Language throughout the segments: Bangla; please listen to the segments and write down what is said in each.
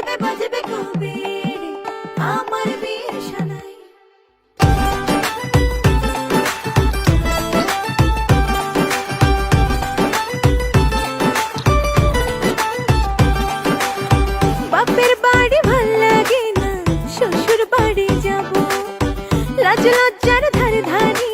বাজবে বাজবে কবে আমার লজ্জার ধারে ধারি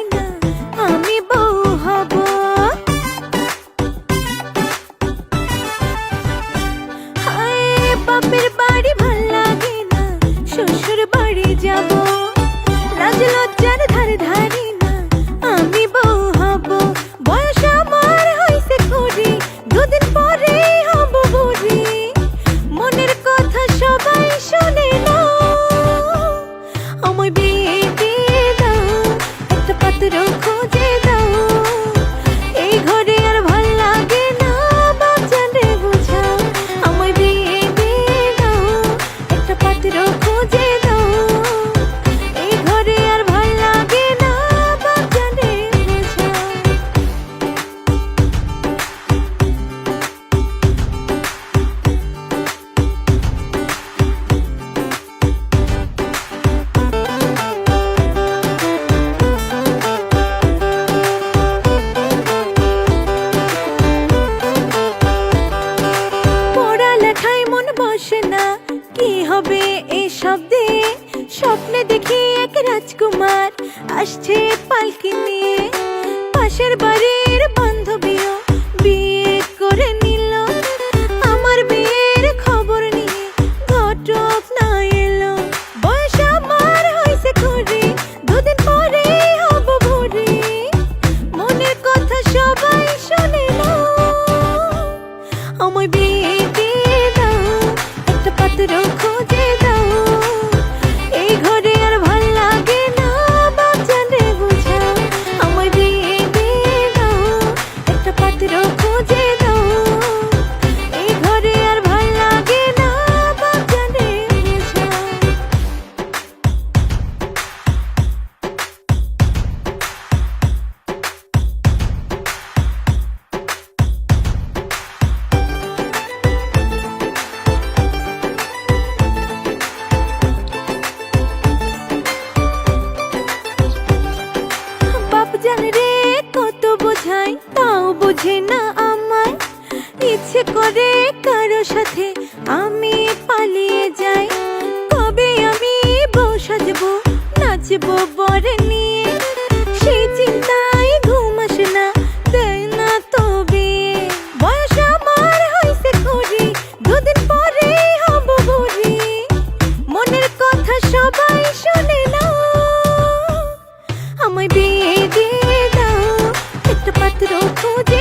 কি হবে এই শব্দে? স্বপ্নে দেখি এক রাজকুমার আসছে পালকি নিয়ে। পাশের বাড়ির বোঝে না আমার ইচ্ছে করে কারও সাথে আমি পালিয়ে যাই। কবে আমি বউ সাজবো, নাচবো, বরে নিয়ে? সেই চিন্তায় ঘুম আসে না আমায় বিয়ে দিয়ে দাও, একটা পাত্র খুঁজে